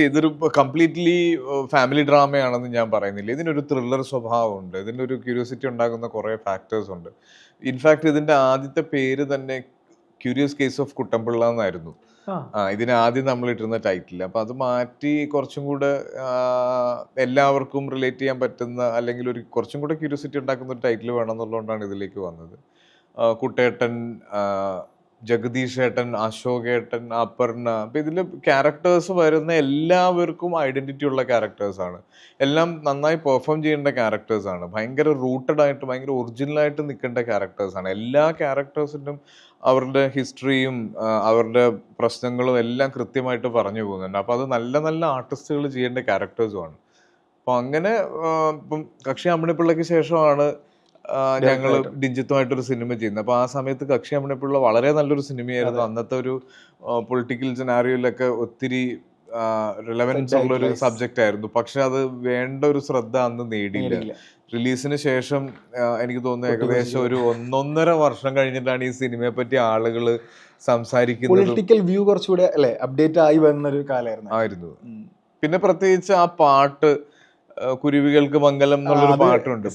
ഇതൊരു completely family ഡ്രാമയാണെന്ന് ഞാൻ പറയുന്നില്ല. ഇതിനൊരു ത്രില്ലർ സ്വഭാവമുണ്ട്. ഇതിന്റെ ഒരു ക്യൂരിയോസിറ്റി ഉണ്ടാകുന്ന കുറേ ഫാക്ടേഴ്സ് ഉണ്ട്. ഇൻഫാക്ട് ഇതിന്റെ ആദ്യത്തെ പേര് തന്നെ ക്യൂരിയസ് കേസ് ഓഫ് കുട്ടമ്പിള്ള എന്നായിരുന്നു. ആ. ആ ഇതിന് ആദ്യം നമ്മൾ ഇട്ടിരുന്ന ടൈറ്റിൽ അപ്പൊ അത് മാറ്റി കുറച്ചും കൂടെ എല്ലാവർക്കും റിലേറ്റ് ചെയ്യാൻ പറ്റുന്ന അല്ലെങ്കിൽ ഒരു കുറച്ചും കൂടെ ക്യൂരിയോസിറ്റി ഉണ്ടാക്കുന്ന ഒരു ടൈറ്റിൽ വേണം എന്നുള്ളതുകൊണ്ടാണ് ഇതിലേക്ക് വന്നത്. കുട്ടേട്ടൻ ആ, ജഗദീഷ് ഏട്ടൻ അശോക് ഏട്ടൻ അപർണ അപ്പൊ ഇതിൽ ക്യാരക്ടേഴ്സ് വരുന്ന എല്ലാവർക്കും ഐഡന്റിറ്റി ഉള്ള ക്യാരക്ടേഴ്സ് ആണ്. എല്ലാം നന്നായി പെർഫോം ചെയ്യേണ്ട ക്യാരക്ടേഴ്സ് ആണ്. ഭയങ്കര റൂട്ടഡ് ആയിട്ട് ഭയങ്കര ഒറിജിനൽ ആയിട്ട് നിൽക്കേണ്ട ക്യാരക്ടേഴ്സ് ആണ്. എല്ലാ ക്യാരക്ടേഴ്സിനും അവരുടെ ഹിസ്റ്ററിയും അവരുടെ പ്രശ്നങ്ങളും എല്ലാം കൃത്യമായിട്ട് പറഞ്ഞു പോകുന്നുണ്ട്. അപ്പോൾ അത് നല്ല നല്ല ആർട്ടിസ്റ്റുകൾ ചെയ്യേണ്ട ക്യാരക്ടേഴ്സും ആണ്. അപ്പൊ അങ്ങനെ ഇപ്പം കക്ഷി അമ്മണിപ്പിള്ളയ്ക്ക് ശേഷമാണ് Director. ഡിജിത്തുമായിട്ടൊരു സിനിമ ചെയ്യുന്നത് അപ്പോൾ ആ സമയത്ത് കക്ഷി അമ്മണിപ്പിള്ള വളരെ നല്ലൊരു സിനിമയായിരുന്നു. അന്നത്തെ ഒരു പൊളിറ്റിക്കൽ സിനാരിയോയിലൊക്കെ ഒത്തിരി റിലവൻസ് ഉള്ള ഒരു സബ്ജക്റ്റ് ആയിരുന്നു. പക്ഷെ അത് വേണ്ട ഒരു ശ്രദ്ധ അന്ന് നേടിയില്ല. റിലീസിന് ശേഷം എനിക്ക് തോന്നുന്നു ഏകദേശം ഒരു ഒന്നൊന്നര വർഷം കഴിഞ്ഞിട്ടാണ് ഈ സിനിമയെ പറ്റി ആളുകൾ സംസാരിക്കുന്നത്. പൊളിറ്റിക്കൽ വ്യൂ കുറച്ചുകൂടെ അല്ലെ അപ്ഡേറ്റ് ആയി വന്ന ഒരു കാലമായിരുന്നു. ആയിരുന്നു. പിന്നെ പ്രത്യേകിച്ച് ആ പാട്ട് കുരുവികൾക്ക് മംഗലം എന്നുള്ളൊരു പാട്ടുണ്ട്.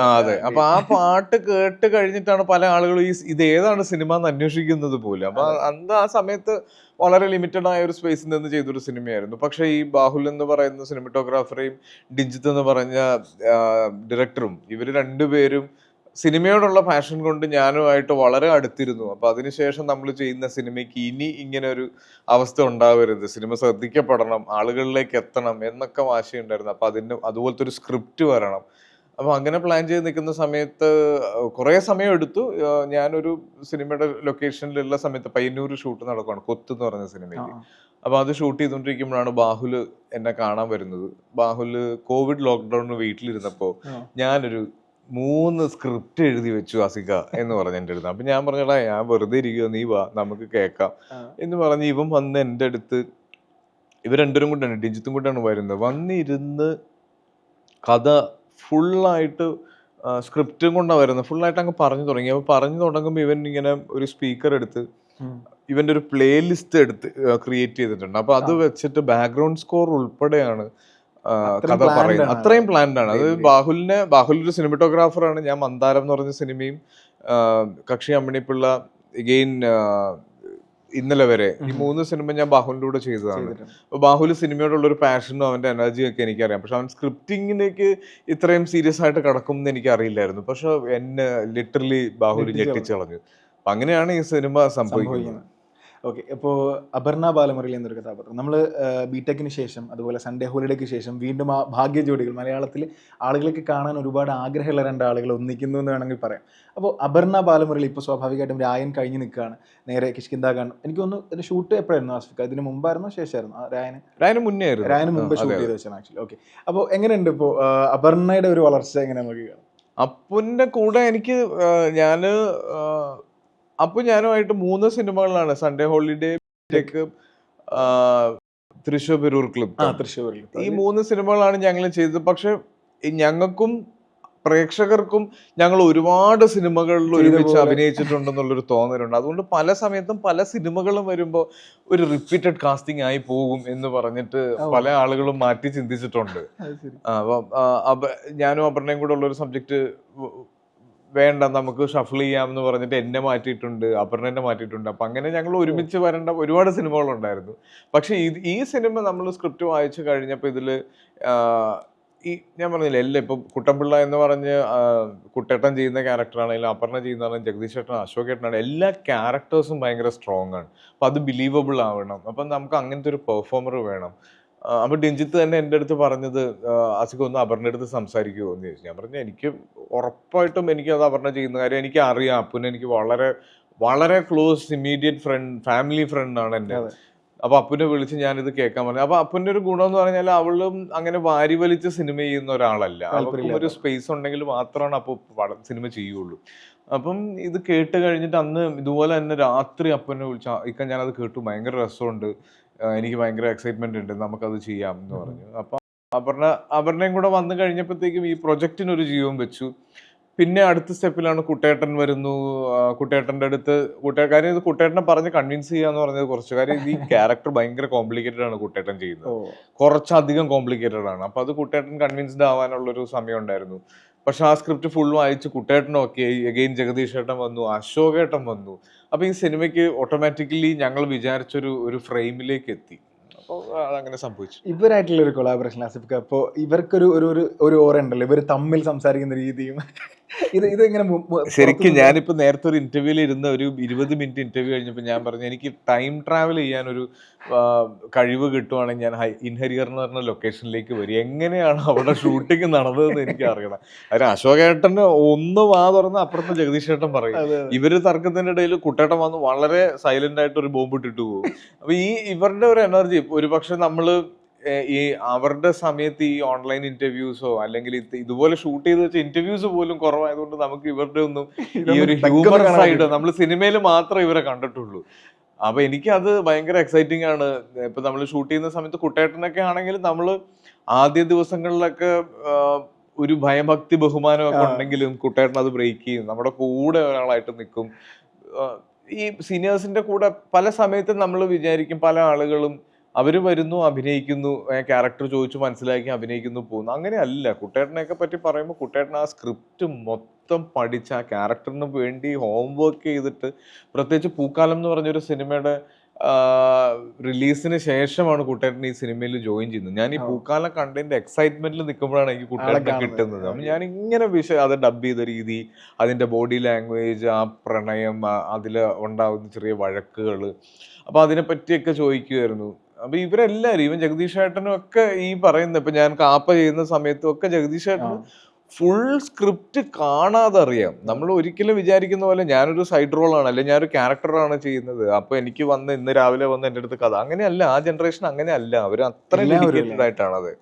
ആ അതെ. അപ്പൊ ആ പാട്ട് കേട്ട് കഴിഞ്ഞിട്ടാണ് പല ആളുകളും ഈ ഇത് ഏതാണ് സിനിമ എന്ന് അന്വേഷിക്കുന്നത് പോലും. അപ്പൊ. അന്ന് ആ സമയത്ത് വളരെ ലിമിറ്റഡ് ആയ ഒരു സ്പേസിൽ നിന്ന് ചെയ്തൊരു സിനിമയായിരുന്നു. പക്ഷെ ഈ ബാഹുൽ എന്ന് പറയുന്ന സിനിമറ്റോഗ്രാഫറെയും ഡിജിത്ത് എന്ന് പറഞ്ഞ ഡയറക്ടറും ഇവർ രണ്ടുപേരും സിനിമയോടുള്ള പാഷൻ കൊണ്ട് ഞാനുമായിട്ട് വളരെ അടുത്തിരുന്നു. അപ്പൊ അതിനുശേഷം നമ്മൾ ചെയ്യുന്ന സിനിമയ്ക്ക് ഇനി ഇങ്ങനെ ഒരു അവസ്ഥ ഉണ്ടാവരുത്. സിനിമ ശ്രദ്ധിക്കപ്പെടണം ആളുകളിലേക്ക് എത്തണം എന്നൊക്കെ വാശിയുണ്ടായിരുന്നു അപ്പൊ അതിന് അതുപോലത്തെ ഒരു സ്ക്രിപ്റ്റ് വരണം. അപ്പൊ അങ്ങനെ പ്ലാൻ ചെയ്ത് നിൽക്കുന്ന സമയത്ത് കുറെ സമയം എടുത്തു. ഞാനൊരു സിനിമയുടെ ലൊക്കേഷനിലുള്ള സമയത്ത് പയ്യന്നൂർ ഷൂട്ട് നടക്കുകയാണ് കൊത്ത് എന്ന് പറഞ്ഞ ആ, സിനിമയ്ക്ക് അപ്പൊ അത് ഷൂട്ട് ചെയ്തുകൊണ്ടിരിക്കുമ്പോഴാണ് ബാഹുൽ എന്നെ കാണാൻ വരുന്നത്. ബാഹുൽ കോവിഡ് ലോക്ക്ഡൌണിന് വീട്ടിലിരുന്നപ്പോ. ഞാനൊരു മൂന്ന് സ്ക്രിപ്റ്റ് എഴുതി വെച്ചു അസിക എന്ന് പറഞ്ഞ എന്റെ അടുത്ത്. അപ്പം ഞാൻ പറഞ്ഞടാ ഞാൻ വെറുതെ ഇരിക്കുക നീ വാ നമുക്ക് കേൾക്കാം. എന്ന് പറഞ്ഞ് ഇവൻ വന്ന് എന്റെ അടുത്ത് ഇവർ രണ്ടുപേരും കൂട്ടാണ് ഡിജിത്തും കൂട്ടാണ് വരുന്നത്. വന്നിരുന്ന് കഥ ഫുള്ളായിട്ട് സ്ക്രിപ്റ്റും കൊണ്ടാണ് വരുന്നത്. ഫുള്ളായിട്ട് അങ്ങ് പറഞ്ഞു തുടങ്ങി. അപ്പോൾ പറഞ്ഞു തുടങ്ങുമ്പോൾ ഇവൻ ഇങ്ങനെ ഒരു സ്പീക്കർ എടുത്ത് ഇവന്റെ ഒരു പ്ലേലിസ്റ്റ് എടുത്ത് ക്രിയേറ്റ് ചെയ്തിട്ടുണ്ട്. അപ്പോൾ അത് വെച്ചിട്ട് ബാക്ക്ഗ്രൗണ്ട് സ്കോർ ഉൾപ്പെടെയാണ് കഥ പറയുന്നത്. അത്രയും അത്. പ്ലാൻഡ് ആണ്. അത്. ബാഹുലിനെ ബാഹുൽ ഒരു സിനിമറ്റോഗ്രാഫറാണ് ഞാൻ മന്ദാരം എന്ന് പറഞ്ഞ സിനിമയും കക്ഷി അമ്മിണിപ്പിള്ള എഗെയിൻ ഇന്നലെ വരെ ഈ മൂന്ന് സിനിമ ഞാൻ ബാഹുലിന്റെ കൂടെ ചെയ്തതാണ്. അപ്പോൾ അപ്പൊ ബാഹുൽ സിനിമയോടുള്ള ഒരു പാഷനും അവന്റെ എനർജിയും ഒക്കെ എനിക്കറിയാം. പക്ഷെ അവൻ സ്ക്രിപ്റ്റിങ്ങിലേക്ക് ഇത്രയും സീരിയസ് ആയിട്ട് കിടക്കും എന്ന് എനിക്ക് അറിയില്ലായിരുന്നു പക്ഷെ എന്നെ ലിറ്ററലി ബാഹുൽ ഞെട്ടിച്ചളഞ്ഞു. ഞെട്ടിച്ച് അപ്പൊ അങ്ങനെയാണ് ഈ സിനിമ സംഭവിക്കുന്നത്. ഓക്കെ അപ്പോൾ അപർണ ബാലമുരളി എന്നൊരു കഥാപാത്രം. നമ്മൾ ബി ടെക്കിന് ശേഷം അതുപോലെ സൺഡേ ഹോളിഡേക്ക് ശേഷം വീണ്ടും ആ ഭാഗ്യ ജോഡികൾ മലയാളത്തിൽ ആളുകളൊക്കെ കാണാൻ ഒരുപാട് ആഗ്രഹമുള്ള രണ്ടാളുകൾ ഒന്നിക്കുന്നു എന്ന് വേണമെങ്കിൽ പറയാം. അപ്പോൾ അപർണ ബാലമുരളി ഇപ്പോൾ സ്വാഭാവികമായിട്ടും രായൻ കഴിഞ്ഞ് നിൽക്കുകയാണ്. നേരെ കിഷ്കിന്ത കാണും. എനിക്ക് തോന്നുന്നു ഇതിന്റെ ഷൂട്ട് എപ്പോഴായിരുന്നു ആസ്ഫിക്ക ഇതിന് മുമ്പായിരുന്നോ ശേഷമായിരുന്നു? രായന്? രായന് മുന്നേ ആയിരുന്നു. രായന് മുമ്പ് ഷൂട്ട് ചെയ്ത് വെച്ചാണ് ആക്ച്വലി ഓക്കെ. അപ്പോൾ എങ്ങനെയുണ്ട് ഇപ്പോൾ അപർണയുടെ ഒരു വളർച്ച എങ്ങനെ കാണാം? അപ്പുവിന്റെ കൂടെ എനിക്ക് ആ, ഞാൻ ആ, അപ്പു ഞാനുമായിട്ട് മൂന്ന് സിനിമകളാണ് Sunday holiday Thrissur Perur clip തൃശ്ശൂരിൽ ഈ മൂന്ന് സിനിമകളാണ് ഞങ്ങൾ ചെയ്തത്. പക്ഷെ ഞങ്ങൾക്കും പ്രേക്ഷകർക്കും ഞങ്ങൾ ഒരുപാട് സിനിമകളിൽ ഒരുമിച്ച്. അഭിനയിച്ചിട്ടുണ്ടെന്നുള്ളൊരു തോന്നലുണ്ട്. അതുകൊണ്ട് പല സമയത്തും പല സിനിമകളും വരുമ്പോൾ ഒരു റിപ്പീറ്റഡ് കാസ്റ്റിംഗ് ആയി പോകും എന്ന് പറഞ്ഞിട്ട് പല ആളുകളും മാറ്റി ചിന്തിച്ചിട്ടുണ്ട്. അപ്പം, ഞാനും അപർണയും കൂടെ ഉള്ളൊരു സബ്ജക്റ്റ് വേണ്ട നമുക്ക് ഷഫിൾ ചെയ്യാം എന്ന് പറഞ്ഞിട്ട് എന്നെ മാറ്റിയിട്ടുണ്ട് അപർണനെ മാറ്റിയിട്ടുണ്ട്. അപ്പം അങ്ങനെ ഞങ്ങൾ ഒരുമിച്ച് വരേണ്ട ഒരുപാട് സിനിമകളുണ്ടായിരുന്നു. പക്ഷേ ഈ സിനിമ നമ്മൾ സ്ക്രിപ്റ്റ് വായിച്ചു കഴിഞ്ഞപ്പോൾ ഇതിൽ ഈ ഞാൻ പറഞ്ഞില്ല എല്ലാം ഇപ്പം കുട്ടമ്പിള്ള എന്ന് പറഞ്ഞ് കുട്ടേട്ടൻ ചെയ്യുന്ന ക്യാരക്ടറാണെങ്കിലും അപർണ ചെയ്യുന്നതാണെങ്കിലും ജഗദീഷ് ഏട്ടൻ അശോക് ഏട്ടനാണ് എല്ലാ ക്യാരക്ടേഴ്സും ഭയങ്കര സ്ട്രോങ് ആണ്. അപ്പം അത് ബിലീവബിൾ ആവണം. അപ്പം നമുക്ക് അങ്ങനത്തെ ഒരു പെർഫോമർ വേണം. ആ, അപ്പൊ ഡിഞ്ചിത്ത് തന്നെ എന്റെ അടുത്ത് പറഞ്ഞത് അസുഖം ഒന്ന് അപർണ അടുത്ത് സംസാരിക്കുമോ എന്ന് ചോദിച്ചു. ഞാൻ പറഞ്ഞു എനിക്ക് ഉറപ്പായിട്ടും എനിക്ക് അത് അപർണ ചെയ്യുന്ന കാര്യം എനിക്ക് അറിയാം. അപ്പുനെ എനിക്ക് വളരെ വളരെ close immediate friend family friend ആണ് എന്റെ. അപ്പൊ അപ്പുനെ വിളിച്ച് ഞാനിത് കേൾക്കാൻ പറഞ്ഞു. അപ്പൊ അപ്പുന്റെ ഒരു ഗുണം എന്ന് പറഞ്ഞാൽ അവളും അങ്ങനെ വാരി വലിച്ച് സിനിമ ചെയ്യുന്ന ഒരാളല്ല. അവൾക്കും ഒരു സ്പേസ് ഉണ്ടെങ്കിൽ മാത്രമാണ് അപ്പൊ സിനിമ ചെയ്യുള്ളൂ. അപ്പം ഇത് കേട്ട് കഴിഞ്ഞിട്ട് അന്ന് ഇതുപോലെ തന്നെ രാത്രി അപ്പനെ വിളിച്ച ഇക്ക ഞാനത് കേട്ടു. ഭയങ്കര രസമുണ്ട്. എനിക്ക് ഭയങ്കര എക്സൈറ്റ്മെന്റ് ഉണ്ട്. നമുക്കത് ചെയ്യാം എന്ന് പറഞ്ഞു. അപ്പൊ അപർണ അപർണയും കൂടെ വന്നു കഴിഞ്ഞപ്പോഴത്തേക്കും ഈ പ്രൊജക്റ്റിനൊരു ജീവൻ വെച്ചു. പിന്നെ അടുത്ത സ്റ്റെപ്പിലാണ് കുട്ടേട്ടൻ വരുന്നു. കുട്ടേട്ടന്റെ അടുത്ത് കുട്ടേ കാര്യം ഇത് കുട്ടേട്ടനെ പറഞ്ഞ് കൺവിൻസ് ചെയ്യാന്ന് പറഞ്ഞത് കുറച്ച്. കാര്യം ഈ ക്യാരക്ടർ ഭയങ്കര കോംപ്ലിക്കേറ്റഡ് ആണ് കുട്ടേട്ടൻ ചെയ്യുന്നത്. കുറച്ചധികം കോംപ്ലിക്കേറ്റഡ് ആണ്. അപ്പൊ അത് കുട്ടേട്ടൻ കൺവിൻസ്ഡ് ആവാനുള്ള ഒരു സമയം ഉണ്ടായിരുന്നു. പക്ഷെ ആ സ്ക്രിപ്റ്റ് ഫുൾ വായിച്ച് കുട്ടേട്ടനും ഒക്കെ എഗെയിൻ ജഗദീഷ് ഏട്ടൻ വന്നു അശോക് ഏട്ടൻ വന്നു. അപ്പൊ ഈ സിനിമയ്ക്ക് ഓട്ടോമാറ്റിക്കലി ഞങ്ങൾ വിചാരിച്ചൊരു ഒരു ഫ്രെയിമിലേക്ക് എത്തി. അപ്പോൾ സംഭവിച്ചു. ഇവരായിട്ടുള്ള ഒരു കൊളാബറേഷൻ ആസിഫിക്ക അപ്പോൾ ഇവർക്കൊരു ഒരു ഒരു ഓറ ഉണ്ടല്ലോ. ഇവർ തമ്മിൽ സംസാരിക്കുന്ന രീതിയും ഇത് ഇത് ഇങ്ങനെ ശരിക്കും ഞാനിപ്പോ നേരത്തെ ഒരു ഇന്റർവ്യൂവിൽ ഇരുന്ന ഒരു ഇരുപത് മിനിറ്റ് ഇന്റർവ്യൂ കഴിഞ്ഞപ്പോൾ ഞാൻ പറഞ്ഞു എനിക്ക് ടൈം ട്രാവൽ ചെയ്യാൻ ഒരു കഴിവ് കിട്ടുവാണെങ്കിൽ ഞാൻ ഇൻഹരിയർ എന്ന് പറഞ്ഞ ലൊക്കേഷനിലേക്ക് വരും. എങ്ങനെയാണ് അവിടെ ഷൂട്ടിംഗ് നടന്നതെന്ന് എനിക്ക് അറിയണം. അതിന് അശോകേട്ടന് ഒന്ന് വാ തുറന്ന് അപ്പുറത്ത് ജഗദീഷ് ഏട്ടൻ പറയും. ഇവർ തർക്കത്തിന്റെ ഇടയിൽ കുട്ടേട്ടൻ വന്ന് വളരെ സൈലന്റ് ആയിട്ട് ഒരു ബോംബ് ഇട്ടിട്ട് പോകും. അപ്പൊ ഈ ഇവരുടെ ഒരു എനർജി ഒരുപക്ഷെ നമ്മൾ ഈ അവരുടെ സമയത്ത് ഈ ഓൺലൈൻ ഇന്റർവ്യൂസോ അല്ലെങ്കിൽ ഇതുപോലെ ഷൂട്ട് ചെയ്ത് വെച്ച ഇന്റർവ്യൂസ് പോലും കുറവായതുകൊണ്ട് നമുക്ക് ഇവരുടെ ഒന്നും ഈ ഒരു ഹ്യൂമർ സൈഡ് നമ്മൾ സിനിമയിൽ മാത്രമേ ഇവരെ കണ്ടിട്ടുള്ളൂ. അപ്പൊ എനിക്ക് അത് ഭയങ്കര എക്സൈറ്റിംഗ് ആണ്. ഇപ്പൊ നമ്മൾ ഷൂട്ട് ചെയ്യുന്ന സമയത്ത് കുട്ടേട്ടനൊക്കെ ആണെങ്കിൽ നമ്മൾ ആദ്യ ദിവസങ്ങളിലൊക്കെ ഒരു ഭയഭക്തി ബഹുമാനമൊക്കെ. ഉണ്ടെങ്കിലും കുട്ടേട്ടൻ അത് ബ്രേക്ക് ചെയ്യും. നമ്മുടെ കൂടെ ഒരാളായിട്ട് നിൽക്കും. ഈ സീനിയേഴ്സിന്റെ കൂടെ പല സമയത്തും നമ്മൾ വിചാരിക്കും പല ആളുകളും അവർ വരുന്നു അഭിനയിക്കുന്നു ക്യാരക്ടർ ചോദിച്ചു മനസ്സിലാക്കി അഭിനയിക്കുന്നു പോകുന്നു. അങ്ങനെയല്ല. കുട്ടേട്ടനെയൊക്കെ പറ്റി പറയുമ്പോൾ കുട്ടേട്ടൻ ആ സ്ക്രിപ്റ്റ് മൊത്തം പഠിച്ച് ആ ക്യാരക്ടറിന് വേണ്ടി ഹോംവർക്ക് ചെയ്തിട്ട് പ്രത്യേകിച്ച് പൂക്കാലം എന്ന് പറഞ്ഞൊരു സിനിമയുടെ റിലീസിന് ശേഷമാണ് കുട്ടേട്ടൻ ഈ സിനിമയിൽ ജോയിൻ ചെയ്യുന്നത്. ഞാൻ ഈ പൂക്കാലം കണ്ടതിന്റെ എക്സൈറ്റ്മെന്റിൽ നിൽക്കുമ്പോഴാണ് എനിക്ക് കുട്ടേട്ടനെ കിട്ടുന്നത്. അപ്പം ഞാൻ ഇങ്ങനെ വിഷയം അത് ഡബ് ചെയ്ത രീതി അതിന്റെ ബോഡി ലാംഗ്വേജ് ആ പ്രണയം അതിൽ ഉണ്ടാകുന്ന ചെറിയ വഴക്കുകൾ അപ്പൊ അതിനെ പറ്റിയൊക്കെ ചോദിക്കുമായിരുന്നു അപ്പൊ ഇവരെല്ലാരും ഇവൻ ജഗദീഷ് ഏട്ടനും ഒക്കെ ഈ പറയുന്ന ഇപ്പൊ ഞാൻ കാപ്പ ചെയ്യുന്ന സമയത്തും ഒക്കെ ജഗദീഷ് ഏട്ടൻ ഫുൾ സ്ക്രിപ്റ്റ് കാണാതെ അറിയാം. നമ്മൾ ഒരിക്കലും വിചാരിക്കുന്ന പോലെ ഞാനൊരു സൈഡ് റോളാണ് ആണ് അല്ലെങ്കിൽ ഞാനൊരു ക്യാരക്ടറാണ് ചെയ്യുന്നത്. അപ്പൊ എനിക്ക് വന്ന് ഇന്ന് രാവിലെ വന്ന് എന്റെ അടുത്ത് കഥ. അങ്ങനെയല്ല ആ ജനറേഷൻ അങ്ങനെയല്ല. അവർ അത്ര ഡെഡിക്കേറ്റഡ് ആയിട്ടാണ് അത്